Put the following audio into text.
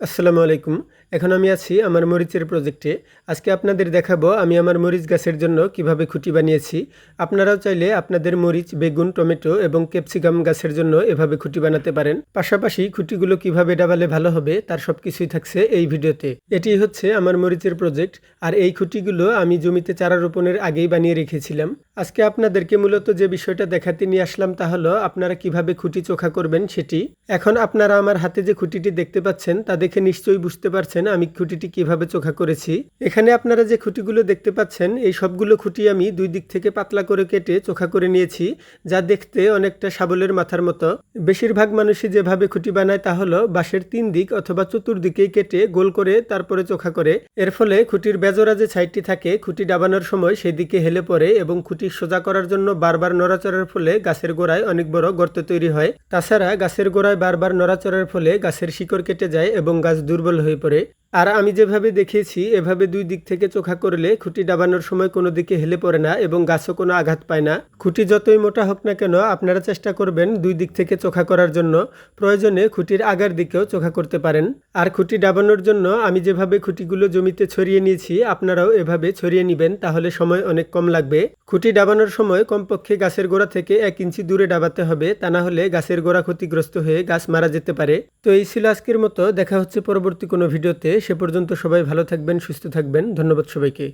আসসালামু আলাইকুম। এখন আমি আছি আমার মরিচের প্রজেক্টে আজকে আপনাদের দেখাবো আমি আমার মরিচ গাছের জন্য কীভাবে খুঁটি বানিয়েছি। আপনারাও চাইলে আপনাদের মরিচ, বেগুন, টমেটো এবং ক্যাপসিকাম গাছের জন্য এভাবে খুঁটি বানাতে পারেন। পাশাপাশি খুঁটিগুলো কীভাবে ডাবালে ভালো হবে তার সব কিছুই থাকছে এই ভিডিওতে। এটি হচ্ছে আমার মরিচের প্রজেক্ট আর এই খুঁটিগুলো আমি জমিতে চারা রোপণের আগেই বানিয়ে রেখেছিলাম। আজকে আপনাদেরকে মূলত যে বিষয়টা দেখাতে নিয়ে আসলাম তা হলো, আপনারা কীভাবে খুঁটি চোখা করবেন সেটি। এখন আপনারা আমার হাতে যে খুঁটিটি দেখতে পাচ্ছেন, তা দেখে নিশ্চয়ই বুঝতে পারছেন আমি খুঁটিটি কীভাবে চোখা করেছি। এখানে আপনারা যে খুঁটিগুলো দেখতে পাচ্ছেন, এই সবগুলো খুঁটি আমি দুই দিক থেকে পাতলা করে কেটে চোখা করে নিয়েছি, যা দেখতে অনেকটা শাবলের মাথার মতো। বেশিরভাগ মানুষই যেভাবে খুঁটি বানায় তা হলো বাঁশের তিন দিক অথবা চতুর্দিকেই কেটে গোল করে তারপরে চোখা করে। এর ফলে খুঁটির বেজরা যে সাইডটি থাকে, খুঁটি ডাবানোর সময় সেই দিকে হেলে পড়ে এবং খুঁটি সোজা করার জন্য বারবার নড়াচড়ার ফলে গাছের গোড়ায় অনেক বড় গর্ত তৈরি হয়। তাছাড়া গাছের গোড়ায় বারবার নড়াচড়ার ফলে গাছের শিকড় কেটে যায় এবং গাছ দুর্বল হয়ে পড়ে। আর আমি যেভাবে দেখিয়েছি, এভাবে দুই দিক থেকে চোখা করলে খুঁটি ডাবানোর সময় কোনো দিকে হেলে পড়ে না এবং গাছও কোনো আঘাত পায় না। খুঁটি যতই মোটা হোক না কেন, আপনারা চেষ্টা করবেন দুই দিক থেকে চোখা করার জন্য। প্রয়োজনে খুঁটির আগার দিকেও চোখা করতে পারেন। আর খুঁটি ডাবানোর জন্য আমি যেভাবে খুঁটিগুলো জমিতে ছড়িয়ে নিয়েছি, আপনারাও এভাবে ছড়িয়ে নেবেন, তাহলে সময় অনেক কম লাগবে। খুঁটি ডাবানোর সময় কমপক্ষে গাছের গোড়া থেকে এক ইঞ্চি দূরে ডাবাতে হবে, তা না হলে গাছের গোড়া ক্ষতিগ্রস্ত হয়ে গাছ মারা যেতে পারে। তো এই ছিল আজকের মতো। দেখা হচ্ছে পরবর্তী কোনো ভিডিওতে। সে পর্যন্ত সবাই ভালো থাকবেন, সুস্থ থাকবেন। ধন্যবাদ সবাইকে।